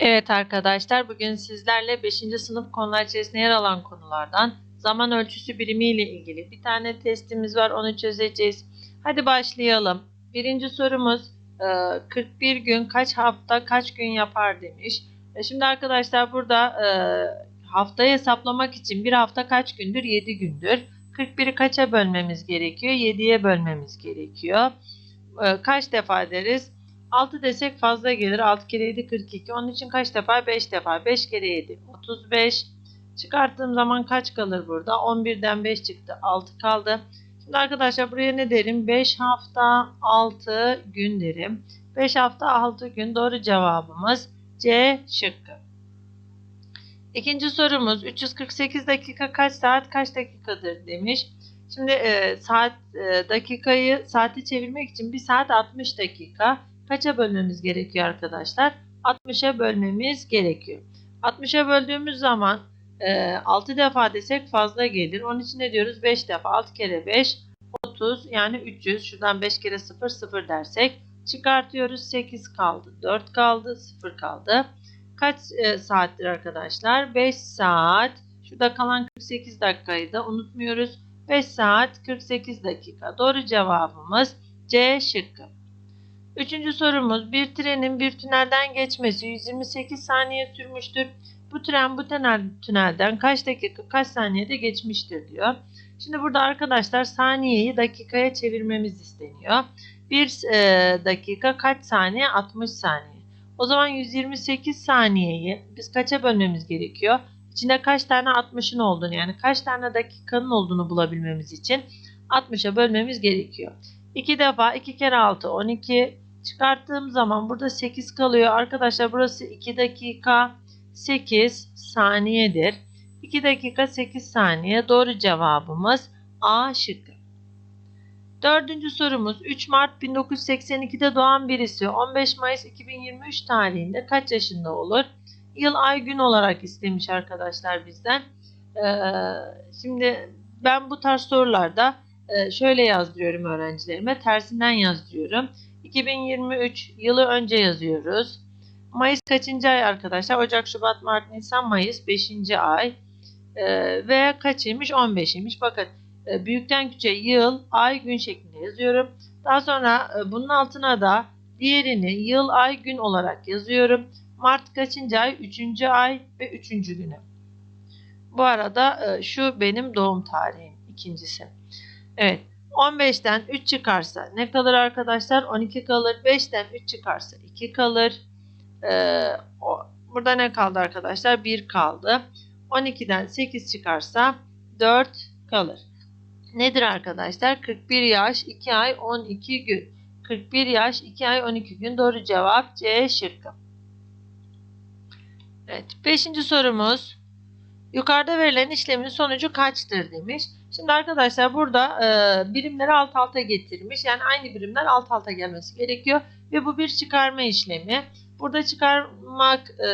Evet arkadaşlar bugün sizlerle 5. sınıf konular içerisinde yer alan konulardan zaman ölçüsü birimi ile ilgili bir tane testimiz var onu çözeceğiz. Hadi başlayalım. Birinci sorumuz e, 41 gün kaç hafta kaç gün yapar demiş. E, Şimdi arkadaşlar burada e, haftayı hesaplamak için bir hafta kaç gündür? 7 gündür. 41'i kaça bölmemiz gerekiyor? 7'ye bölmemiz gerekiyor. E, Kaç defa deriz? 6 desek fazla gelir. 6 kere 7 42. Onun için kaç defa? 5 defa. 5 kere 7 35. Çıkarttığım zaman kaç kalır burada? 11'den 5 çıktı. 6 kaldı. Şimdi arkadaşlar buraya ne derim? 5 hafta 6 gün derim. 5 hafta 6 gün doğru cevabımız C şıkkı. İkinci sorumuz 348 dakika kaç saat kaç dakikadır demiş. Şimdi e, saat e, dakikayı saate çevirmek için 1 saat 60 dakika kaça bölmemiz gerekiyor arkadaşlar? 60'a bölmemiz gerekiyor. 60'a böldüğümüz zaman e, 6 defa desek fazla gelir. Onun için ne diyoruz? 5 defa 6 kere 5 30 yani 300. Şuradan 5 kere 0 0 dersek çıkartıyoruz. 8 kaldı. 4 kaldı. 0 kaldı. Kaç e, saattir arkadaşlar? 5 saat. Şurada kalan 48 dakikayı da unutmuyoruz. 5 saat 48 dakika. Doğru cevabımız C şıkkı. Üçüncü sorumuz bir trenin bir tünelden geçmesi 128 saniye sürmüştür. Bu tren bu tünel, tünelden kaç dakika kaç saniyede geçmiştir diyor. Şimdi burada arkadaşlar saniyeyi dakikaya çevirmemiz isteniyor. Bir e, dakika kaç saniye? 60 saniye. O zaman 128 saniyeyi biz kaça bölmemiz gerekiyor? İçinde kaç tane 60'ın olduğunu yani kaç tane dakikanın olduğunu bulabilmemiz için 60'a bölmemiz gerekiyor. 2 defa 2 kere 6 12 çıkarttığım zaman burada 8 kalıyor. Arkadaşlar burası 2 dakika 8 saniyedir. 2 dakika 8 saniye doğru cevabımız A şıkkı. Dördüncü sorumuz 3 Mart 1982'de doğan birisi 15 Mayıs 2023 tarihinde kaç yaşında olur? Yıl ay gün olarak istemiş arkadaşlar bizden. Ee, şimdi ben bu tarz sorularda e, şöyle yazdırıyorum öğrencilerime. Tersinden yazdırıyorum. 2023 yılı önce yazıyoruz. Mayıs kaçıncı ay arkadaşlar? Ocak, Şubat, Mart, Nisan, Mayıs 5. ay. Ee, ve kaçıymış? 15'iymiş. Bakın e, büyükten küçüğe yıl, ay, gün şeklinde yazıyorum. Daha sonra e, bunun altına da diğerini yıl, ay, gün olarak yazıyorum. Mart kaçıncı ay? 3. ay ve 3. günü. Bu arada e, şu benim doğum tarihim ikincisi. Evet 15'ten 3 çıkarsa ne kalır arkadaşlar? 12 kalır. 5'ten 3 çıkarsa 2 kalır. Ee, o, burada ne kaldı arkadaşlar? 1 kaldı. 12'den 8 çıkarsa 4 kalır. Nedir arkadaşlar? 41 yaş 2 ay 12 gün. 41 yaş 2 ay 12 gün. Doğru cevap C şıkkı. Evet. Beşinci sorumuz. Yukarıda verilen işlemin sonucu kaçtır demiş. Şimdi arkadaşlar burada e, birimleri alt alta getirmiş. Yani aynı birimler alt alta gelmesi gerekiyor. Ve bu bir çıkarma işlemi. Burada çıkarmak e,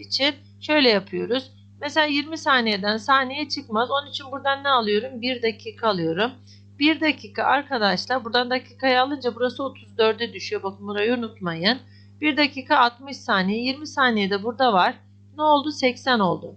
için şöyle yapıyoruz. Mesela 20 saniyeden saniye çıkmaz. Onun için buradan ne alıyorum? 1 dakika alıyorum. 1 dakika arkadaşlar buradan dakikayı alınca burası 34'e düşüyor. Bakın burayı unutmayın. 1 dakika 60 saniye. 20 saniye de burada var. Ne oldu? 80 oldu.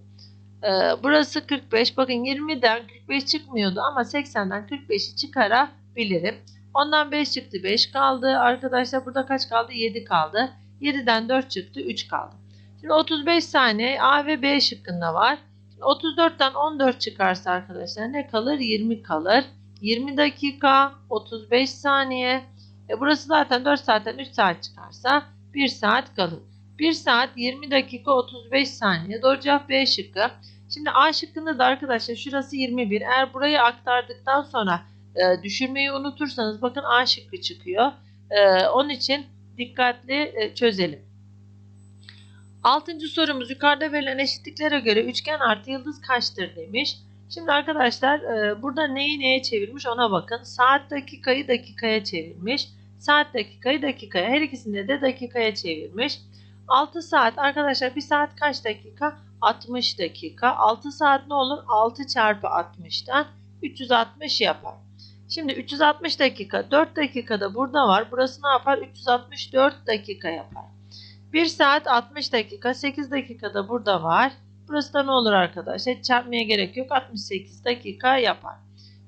Ee, burası 45. Bakın 20'den 45 çıkmıyordu ama 80'den 45'i çıkarabilirim. Ondan 5 çıktı 5 kaldı. Arkadaşlar burada kaç kaldı? 7 kaldı. 7'den 4 çıktı 3 kaldı. Şimdi 35 saniye A ve B şıkkında var. Şimdi 34'ten 14 çıkarsa arkadaşlar ne kalır? 20 kalır. 20 dakika 35 saniye. E burası zaten 4 saatten 3 saat çıkarsa 1 saat kalır. 1 saat 20 dakika 35 saniye. Doğru cevap B şıkkı. Şimdi A şıkkında da arkadaşlar şurası 21. Eğer burayı aktardıktan sonra e, düşürmeyi unutursanız bakın A şıkkı çıkıyor. E, onun için dikkatli e, çözelim. Altıncı sorumuz yukarıda verilen eşitliklere göre üçgen artı yıldız kaçtır demiş. Şimdi arkadaşlar e, burada neyi neye çevirmiş ona bakın. Saat dakikayı dakikaya çevirmiş. Saat dakikayı dakikaya. Her ikisinde de dakikaya çevirmiş. 6 saat arkadaşlar 1 saat kaç dakika? 60 dakika. 6 saat ne olur? 6 çarpı 60'tan 360 yapar. Şimdi 360 dakika 4 dakikada burada var. Burası ne yapar? 364 dakika yapar. 1 saat 60 dakika 8 dakika da burada var. Burası da ne olur arkadaşlar? Çarpmaya gerek yok. 68 dakika yapar.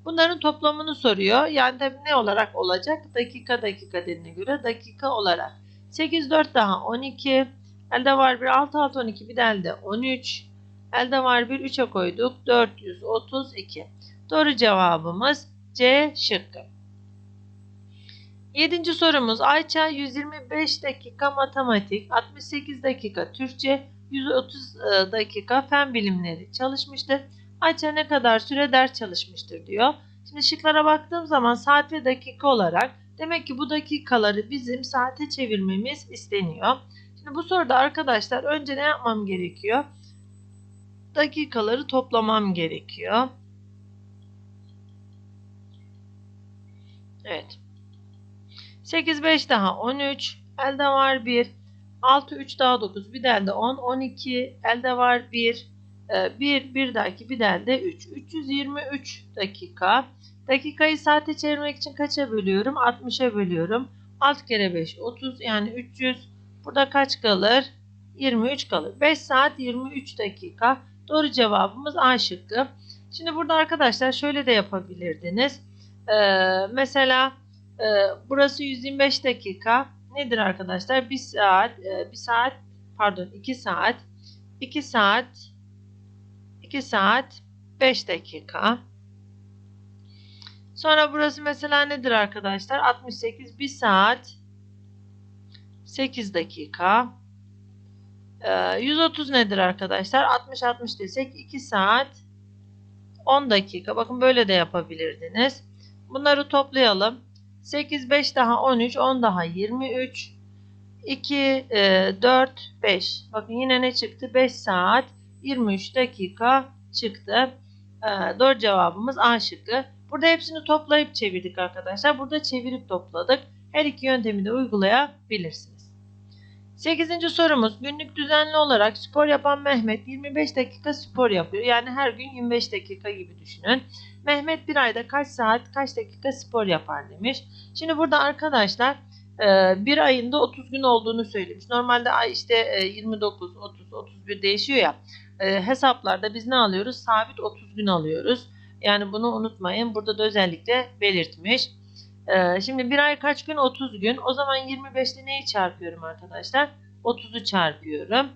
Bunların toplamını soruyor. Yani tabii ne olarak olacak? Dakika dakika dediğine göre dakika olarak. 8 4 daha 12. Elde var bir 6 6 12 bir de elde 13. Elde var bir 3'e koyduk. 432. Doğru cevabımız C şıkkı. Yedinci sorumuz Ayça 125 dakika matematik, 68 dakika Türkçe, 130 e, dakika fen bilimleri çalışmıştır. Ayça ne kadar süre ders çalışmıştır diyor. Şimdi şıklara baktığım zaman saat ve dakika olarak demek ki bu dakikaları bizim saate çevirmemiz isteniyor. Şimdi bu soruda arkadaşlar önce ne yapmam gerekiyor? Dakikaları toplamam gerekiyor. Evet. 8 5 daha 13. Elde var 1. 6 3 daha 9. Bir de elde 10. 12. Elde var 1. 1 bir dahaki bir de elde 3. 323 dakika. Dakikayı saate çevirmek için kaça bölüyorum? 60'a bölüyorum. 6 kere 5 30 yani 300. Burada kaç kalır? 23 kalır. 5 saat 23 dakika. Doğru cevabımız A şıkkı. Şimdi burada arkadaşlar şöyle de yapabilirdiniz. Ee, mesela e, burası 125 dakika. Nedir arkadaşlar? 1 saat, e, 1 saat pardon 2 saat, 2 saat, 2 saat 5 dakika. Sonra burası mesela nedir arkadaşlar? 68 1 saat 8 dakika. Ee, 130 nedir arkadaşlar? 60 60 desek 2 saat 10 dakika. Bakın böyle de yapabilirdiniz. Bunları toplayalım. 8 5 daha 13 10 daha 23 2 e, 4 5 bakın yine ne çıktı 5 saat 23 dakika çıktı e, doğru cevabımız A şıkkı burada hepsini toplayıp çevirdik arkadaşlar burada çevirip topladık her iki yöntemi de uygulayabilirsiniz 8. sorumuz günlük düzenli olarak spor yapan Mehmet 25 dakika spor yapıyor yani her gün 25 dakika gibi düşünün Mehmet bir ayda kaç saat kaç dakika spor yapar demiş. Şimdi burada arkadaşlar e, bir ayında 30 gün olduğunu söylemiş. Normalde ay işte 29, 30, 31 değişiyor ya. E, hesaplarda biz ne alıyoruz? Sabit 30 gün alıyoruz. Yani bunu unutmayın. Burada da özellikle belirtmiş. E, şimdi bir ay kaç gün? 30 gün. O zaman 25'te neyi çarpıyorum arkadaşlar? 30'u çarpıyorum.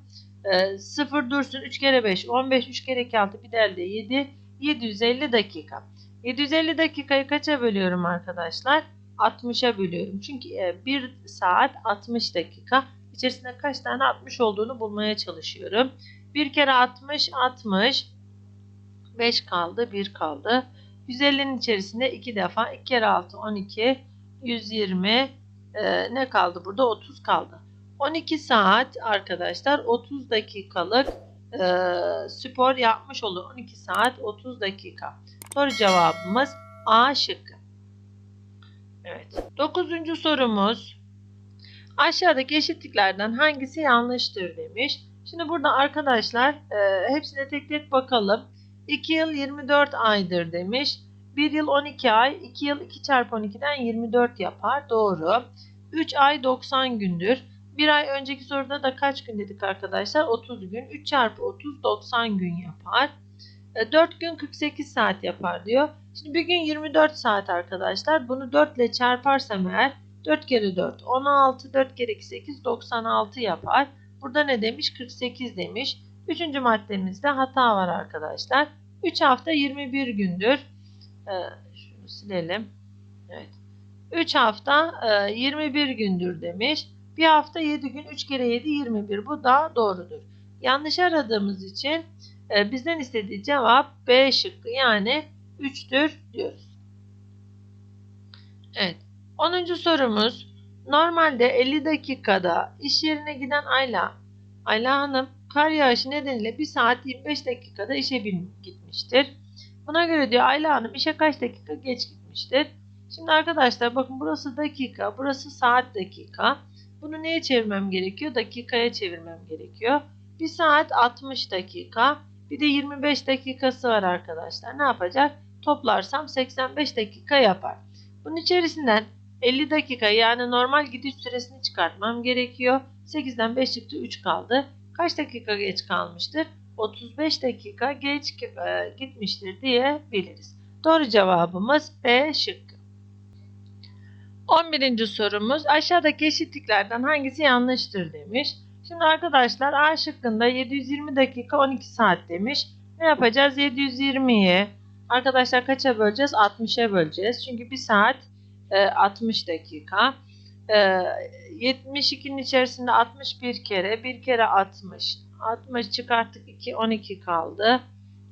0 dursun 3 kere 5 15 3 kere 2 6 bir de elde 7 750 dakika. 750 dakikayı kaça bölüyorum arkadaşlar? 60'a bölüyorum. Çünkü 1 saat 60 dakika. İçerisinde kaç tane 60 olduğunu bulmaya çalışıyorum. 1 kere 60 60. 5 kaldı 1 kaldı. 150'nin içerisinde 2 defa 2 kere 6 12 120 ee, ne kaldı burada 30 kaldı. 12 saat arkadaşlar 30 dakikalık e, spor yapmış olur. 12 saat 30 dakika. Soru cevabımız A şıkkı. Evet. Dokuzuncu sorumuz. Aşağıdaki eşitliklerden hangisi yanlıştır demiş. Şimdi burada arkadaşlar e, hepsine tek tek bakalım. 2 yıl 24 aydır demiş. 1 yıl 12 ay. 2 yıl 2 çarpı 12'den 24 yapar. Doğru. 3 ay 90 gündür. Bir ay önceki soruda da kaç gün dedik arkadaşlar? 30 gün. 3 çarpı 30 90 gün yapar. 4 e, gün 48 saat yapar diyor. Şimdi bir gün 24 saat arkadaşlar. Bunu 4 ile çarparsam eğer 4 kere 4 16 4 kere 2 8 96 yapar. Burada ne demiş? 48 demiş. Üçüncü maddemizde hata var arkadaşlar. 3 hafta 21 gündür. Ee, şunu silelim. Evet. 3 hafta 21 e, gündür demiş. Bir hafta 7 gün 3 kere 7 21 bu da doğrudur. Yanlış aradığımız için e, bizden istediği cevap B şıkkı yani 3'tür diyoruz. Evet 10. sorumuz normalde 50 dakikada iş yerine giden Ayla Ayla Hanım kar yağışı nedeniyle 1 saat 25 dakikada işe gitmiştir. Buna göre diyor Ayla Hanım işe kaç dakika geç gitmiştir. Şimdi arkadaşlar bakın burası dakika, burası saat dakika. Bunu neye çevirmem gerekiyor? Dakikaya çevirmem gerekiyor. 1 saat 60 dakika. Bir de 25 dakikası var arkadaşlar. Ne yapacak? Toplarsam 85 dakika yapar. Bunun içerisinden 50 dakika yani normal gidiş süresini çıkartmam gerekiyor. 8'den 5 çıktı 3 kaldı. Kaç dakika geç kalmıştır? 35 dakika geç e, gitmiştir diyebiliriz. Doğru cevabımız B şıkkı. 11. sorumuz aşağıdaki eşitliklerden hangisi yanlıştır demiş. Şimdi arkadaşlar A şıkkında 720 dakika 12 saat demiş. Ne yapacağız? 720'yi arkadaşlar kaça böleceğiz? 60'a böleceğiz. Çünkü 1 saat e, 60 dakika. E, 72'nin içerisinde 61 kere. 1 kere 60. 60 çıkarttık 2 12 kaldı.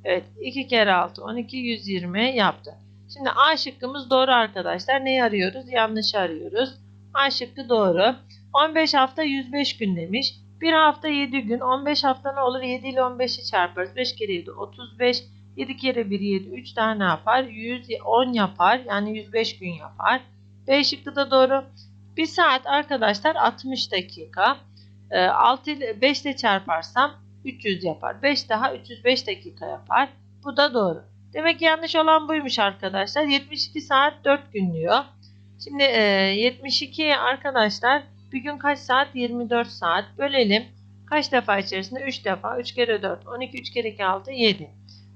Evet 2 kere 6 12 120 yaptı. Şimdi A şıkkımız doğru arkadaşlar. Neyi arıyoruz? Yanlış arıyoruz. A şıkkı doğru. 15 hafta 105 gün demiş. Bir hafta 7 gün. 15 hafta ne olur? 7 ile 15'i çarparız. 5 kere 7 35. 7 kere 1 7. 3 daha ne yapar? 110 yapar. Yani 105 gün yapar. B şıkkı da doğru. 1 saat arkadaşlar 60 dakika. 6 ile 5 ile çarparsam 300 yapar. 5 daha 305 dakika yapar. Bu da doğru. Demek ki yanlış olan buymuş arkadaşlar. 72 saat 4 gün diyor. Şimdi e, 72 arkadaşlar bir gün kaç saat? 24 saat. Bölelim. Kaç defa içerisinde? 3 defa. 3 kere 4. 12, 3 kere 2, 6, 7.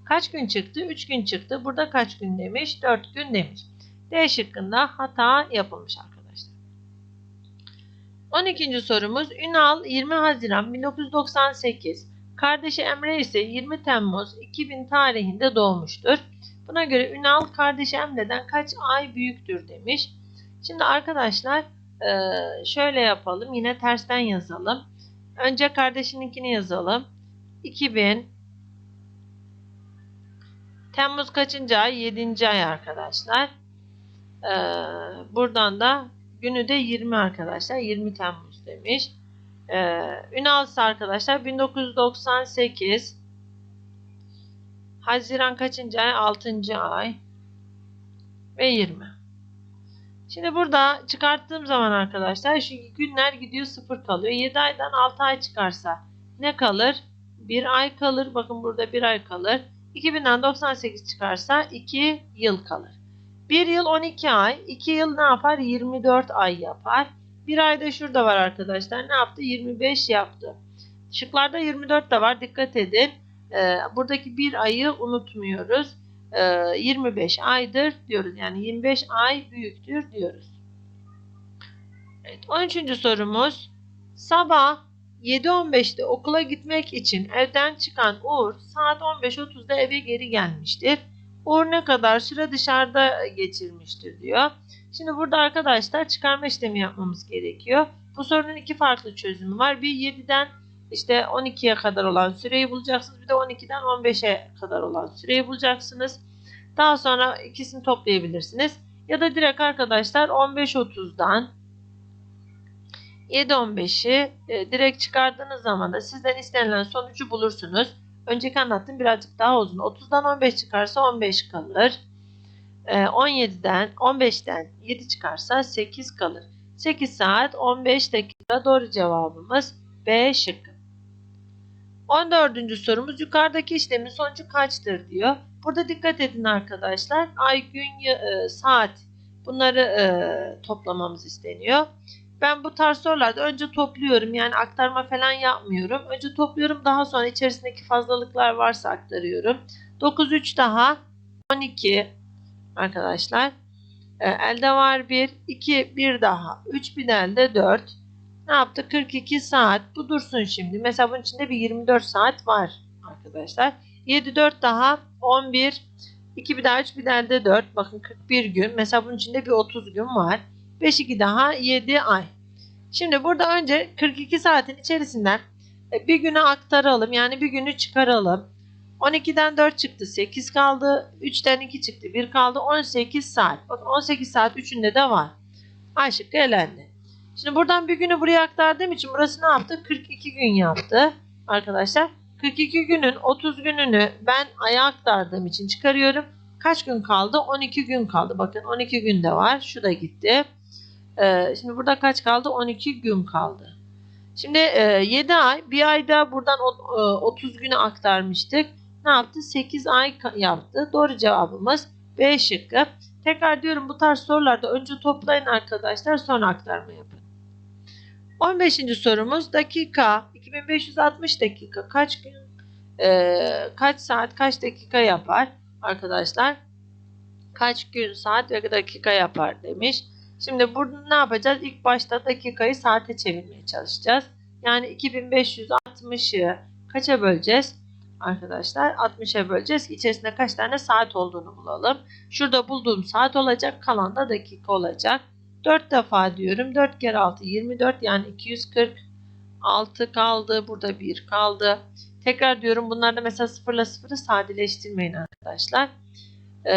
Kaç gün çıktı? 3 gün çıktı. Burada kaç gün demiş? 4 gün demiş. D şıkkında hata yapılmış arkadaşlar. 12. sorumuz Ünal 20 Haziran 1998 Kardeşi Emre ise 20 Temmuz 2000 tarihinde doğmuştur. Buna göre Ünal kardeşi Emre'den kaç ay büyüktür demiş. Şimdi arkadaşlar şöyle yapalım. Yine tersten yazalım. Önce kardeşininkini yazalım. 2000 Temmuz kaçıncı ay? 7. ay arkadaşlar. Buradan da günü de 20 arkadaşlar. 20 Temmuz demiş. Ee, Ünal'sı arkadaşlar 1998 Haziran kaçıncı ay? 6. ay ve 20. Şimdi burada çıkarttığım zaman arkadaşlar şu günler gidiyor sıfır kalıyor. 7 aydan 6 ay çıkarsa ne kalır? 1 ay kalır. Bakın burada 1 ay kalır. 2000'den 98 çıkarsa 2 yıl kalır. 1 yıl 12 ay. 2 yıl ne yapar? 24 ay yapar. Bir ayda şurada var arkadaşlar. Ne yaptı? 25 yaptı. Şıklarda 24 de var. Dikkat edin. Ee, buradaki bir ayı unutmuyoruz. Ee, 25 aydır diyoruz. Yani 25 ay büyüktür diyoruz. Evet, 13. sorumuz. Sabah 7.15'te okula gitmek için evden çıkan Uğur saat 15.30'da eve geri gelmiştir. Uğur ne kadar süre dışarıda geçirmiştir diyor. Şimdi burada arkadaşlar çıkarma işlemi yapmamız gerekiyor. Bu sorunun iki farklı çözümü var. Bir 7'den işte 12'ye kadar olan süreyi bulacaksınız. Bir de 12'den 15'e kadar olan süreyi bulacaksınız. Daha sonra ikisini toplayabilirsiniz. Ya da direkt arkadaşlar 15.30'dan 7.15'i e, direkt çıkardığınız zaman da sizden istenilen sonucu bulursunuz. Önceki anlattığım birazcık daha uzun. 30'dan 15 çıkarsa 15 kalır. 17'den ee, 15'ten 7 çıkarsa 8 kalır. 8 saat 15 dakika doğru cevabımız B şıkkı. 14. sorumuz yukarıdaki işlemin sonucu kaçtır diyor. Burada dikkat edin arkadaşlar. Ay, gün, e, saat bunları e, toplamamız isteniyor. Ben bu tarz sorularda önce topluyorum. Yani aktarma falan yapmıyorum. Önce topluyorum daha sonra içerisindeki fazlalıklar varsa aktarıyorum. 9 3 daha 12 arkadaşlar. E, elde var 1, 2, 1 daha. 3 bin elde 4. Ne yaptı? 42 saat. Bu dursun şimdi. Mesela bunun içinde bir 24 saat var arkadaşlar. 7, 4 daha 11. 2 bir daha 3 bir elde 4. Bakın 41 gün. Mesela bunun içinde bir 30 gün var. 5, 2 daha 7 ay. Şimdi burada önce 42 saatin içerisinden e, bir güne aktaralım. Yani bir günü çıkaralım. 12'den 4 çıktı 8 kaldı. 3'ten 2 çıktı 1 kaldı 18 saat. Bakın 18 saat 3'ünde de var. A şıkkı elendi. Şimdi buradan bir günü buraya aktardığım için burası ne yaptı? 42 gün yaptı arkadaşlar. 42 günün 30 gününü ben aya aktardığım için çıkarıyorum. Kaç gün kaldı? 12 gün kaldı. Bakın 12 gün de var. Şu da gitti. Ee, şimdi burada kaç kaldı? 12 gün kaldı. Şimdi e, 7 ay. Bir ayda buradan o, e, 30 günü aktarmıştık ne yaptı? 8 ay yaptı. Doğru cevabımız B şıkkı. Tekrar diyorum bu tarz sorularda önce toplayın arkadaşlar sonra aktarma yapın. 15. sorumuz dakika 2560 dakika kaç gün e, kaç saat kaç dakika yapar arkadaşlar? Kaç gün saat ve dakika yapar demiş. Şimdi burada ne yapacağız? İlk başta dakikayı saate çevirmeye çalışacağız. Yani 2560'ı kaça böleceğiz? Arkadaşlar 60'a böleceğiz içerisinde kaç tane saat olduğunu bulalım. Şurada bulduğum saat olacak. Kalan da dakika olacak. 4 defa diyorum. 4 kere 6 24 yani 246 kaldı. Burada 1 kaldı. Tekrar diyorum bunlarda mesela 0 ile 0'ı sadeleştirmeyin arkadaşlar. Ee,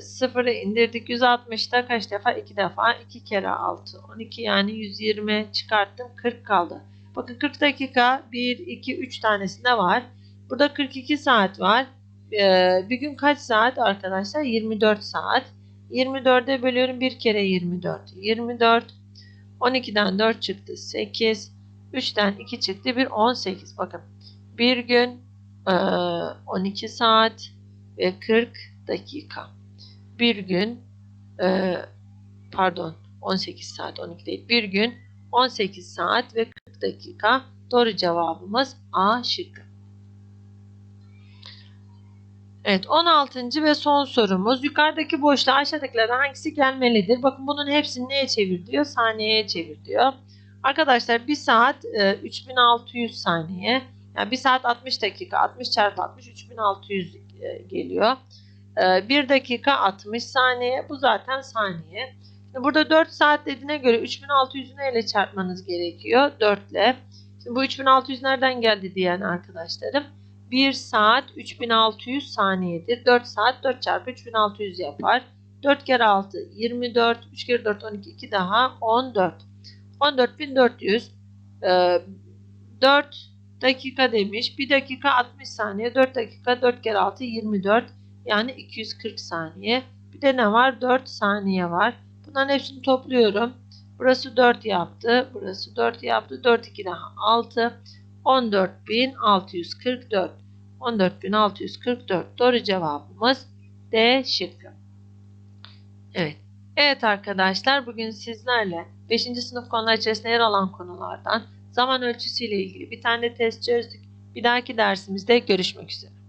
0'ı indirdik 160'da kaç defa? 2 defa. 2 kere 6 12 yani 120 çıkarttım 40 kaldı. Bakın 40 dakika 1 2 3 tanesinde var. Burada 42 saat var. Ee, bir gün kaç saat arkadaşlar? 24 saat. 24'e bölüyorum 1 kere 24. 24. 12'den 4 çıktı 8. 3'ten 2 çıktı 1 18. Bakın bir gün e, 12 saat ve 40 dakika. Bir gün e, pardon 18 saat 12 değil. Bir gün 18 saat ve 40 dakika. Doğru cevabımız A şıkkı. Evet 16. ve son sorumuz. Yukarıdaki boşluğa aşağıdakilerden hangisi gelmelidir? Bakın bunun hepsini neye çevir diyor? Saniyeye çevir diyor. Arkadaşlar 1 saat e, 3600 saniye. Yani 1 saat 60 dakika. 60 çarpı 60 3600 e, geliyor. 1 dakika 60 saniye. Bu zaten saniye. Burada 4 saat dediğine göre 3600'ü neyle çarpmanız gerekiyor? 4 ile. Şimdi bu 3600 nereden geldi diyen arkadaşlarım. 1 saat 3600 saniyedir. 4 saat 4 çarpı 3600 yapar. 4 kere 6 24. 3 kere 4 12. 2 daha 14. 14400. Ee, 4 dakika demiş. 1 dakika 60 saniye. 4 dakika 4 kere 6 24. Yani 240 saniye. Bir de ne var? 4 saniye var. Bunların hepsini topluyorum. Burası 4 yaptı. Burası 4 yaptı. 4 2 daha 6. 14.644. 14.644 doğru cevabımız D şıkkı. Evet. Evet arkadaşlar bugün sizlerle 5. sınıf konular içerisinde yer alan konulardan zaman ölçüsü ile ilgili bir tane test çözdük. Bir dahaki dersimizde görüşmek üzere.